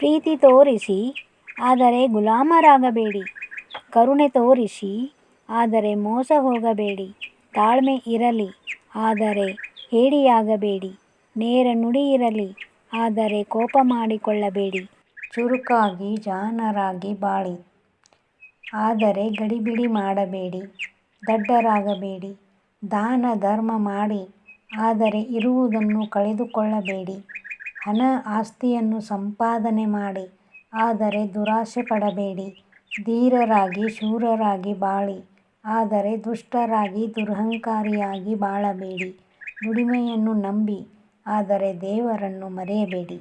ಪ್ರೀತಿ ತೋರಿಸಿ, ಆದರೆ ಗುಲಾಮರಾಗಬೇಡಿ. ಕರುಣೆ ತೋರಿಸಿ, ಆದರೆ ಮೋಸ ಹೋಗಬೇಡಿ. ತಾಳ್ಮೆ ಇರಲಿ, ಆದರೆ ಹೇಡಿಯಾಗಬೇಡಿ. ನೇರ ನುಡಿ ಇರಲಿ, ಆದರೆ ಕೋಪ ಮಾಡಿಕೊಳ್ಳಬೇಡಿ. ಚುರುಕಾಗಿ ಜಾಣರಾಗಿ ಬಾಳಿ, ಆದರೆ ಗಡಿಬಿಡಿ ಮಾಡಬೇಡಿ. ದಡ್ಡರಾಗಬೇಡಿ, ದಾನ ಧರ್ಮ ಮಾಡಿ, ಆದರೆ ಇರುವುದನ್ನು ಕಳೆದುಕೊಳ್ಳಬೇಡಿ. ಹಣ ಆಸ್ತಿಯನ್ನು ಸಂಪಾದನೆ ಮಾಡಿ, ಆದರೆ ದುರಾಸೆ ಪಡಬೇಡಿ. ಧೀರರಾಗಿ, ಶೂರರಾಗಿ ಬಾಳಿ, ಆದರೆ ದುಷ್ಟರಾಗಿ, ದುರಹಂಕಾರಿಯಾಗಿ ಬಾಳಬೇಡಿ. ದುಡಿಮೆಯನ್ನು ನಂಬಿ, ಆದರೆ ದೇವರನ್ನು ಮರೆಯಬೇಡಿ.